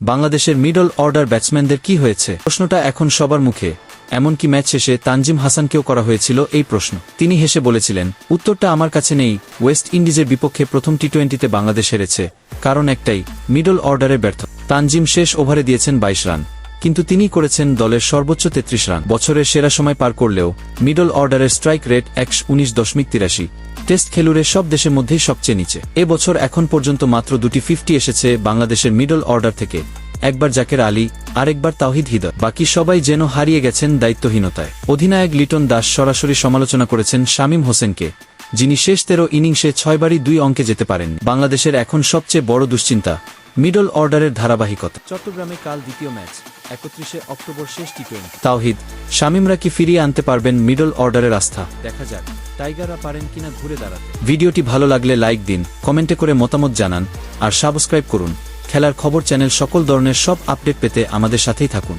বাংলাদেশের middle order ব্যাটসম্যানদের কি হয়েছে? প্রশ্নটা এখন সবার মুখে। এমনকি ম্যাচ শেষে তানজিম হাসানকেও করা হয়েছিল এই প্রশ্ন। তিনি হেসে বলেছিলেন, উত্তরটা আমার কাছে নেই। ওয়েস্ট ইন্ডিজের বিপক্ষে প্রথম টি টোয়েন্টিতে বাংলাদেশ হেরেছে। কারণ একটাই, মিডল অর্ডারের ব্যর্থ তানজিম শেষ ওভারে দিয়েছেন বাইশ রান। কিন্তু তিনি করেছেন দলের সর্বোচ্চ তেত্রিশ রান। বছরের সেরা সময় পার করলেও মিডল অর্ডারের স্ট্রাইক রেট একশ উনিশ দশমিক তিরাশি। টেস্ট খেলুড়ে সব দেশের মধ্যেই সবচেয়ে নিচে। এ বছর এখন পর্যন্ত মাত্র দুটি ফিফটি এসেছে বাংলাদেশের মিডল অর্ডার থেকে। একবার জাকের আলী, আরেকবার তাওহিদ হৃদয় বাকি সবাই যেন হারিয়ে গেছেন দায়িত্বহীনতায়। অধিনায়ক লিটন দাস সরাসরি সমালোচনা করেছেন শামীম হোসেনকে, যিনি শেষ তেরো ইনিংসে ছয়বারই দুই অঙ্কে যেতে পারেন। বাংলাদেশের এখন সবচেয়ে বড় দুশ্চিন্তা মিডল অর্ডারের ধারাবাহিকতা। চট্টগ্রামে কাল দ্বিতীয় ম্যাচ একত্রিশে অক্টোবর শেষ টি টোয়েন্টি তাওহিদ শামিমরা কি ফিরিয়ে আনতে পারবেন মিডল অর্ডারের আস্থা। দেখা যাক টাইগাররা পারেন কিনা ঘুরে দাঁড়াতে। ভিডিওটি ভালো লাগলে লাইক দিন কমেন্টে করে মতামত জানান আর সাবস্ক্রাইব করুন। খেলার খবর চ্যানেল সকল ধরনের সব আপডেট পেতে আমাদের সাথেই থাকুন।